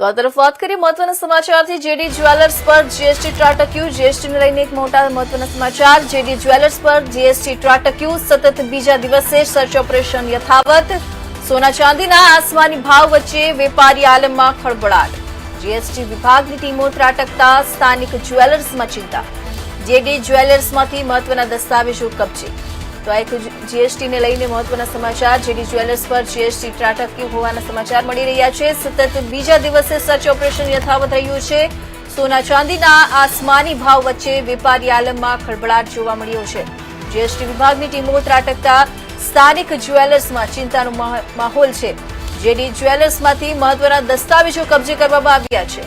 તો આ તરફ વાત કરીએ મહત્વના સમાચારથી. જેડી જ્વેલર્સ પર જીએસટી ત્રાટક્યું. જીએસટીને લઈને એક મોટા મહત્વના સમાચાર. જેડી જ્વેલર્સ પર જીએસટી ત્રાટક્યું. સતત બીજા દિવસે સર્ચ ઓપરેશન યથાવત. સોના ચાંદીના આસમાની ભાવ વચ્ચે વેપારી આલમમાં ખળભળાટ જીએસટી વિભાગની ટીમો ત્રાટકતા, સ્થાનિક જ્વેલર્સમાં ચિંતા. જેડી જ્વેલર્સમાંથી મહત્વના દસ્તાવેજો કબજે. તો આ એક જીએસટીને લઈને મહત્વના સમાચાર. જેડી જ્વેલર્સ પર જીએસટી ત્રાટક્યું હોવાના સમાચાર મળી રહ્યા છે. સતત બીજા દિવસે સર્ચ ઓપરેશન યથાવત રહ્યું છે. સોના ચાંદીના આસમાની ભાવ વચ્ચે વેપારી આલમમાં ખળભળાટ જોવા મળ્યો છે. જીએસટી વિભાગની ટીમો ત્રાટકતા સ્થાનિક જ્વેલર્સમાં ચિંતાનો માહોલ છે. જેડી જ્વેલર્સમાંથી મહત્વના દસ્તાવેજો કબજે કરવામાં આવ્યા છે.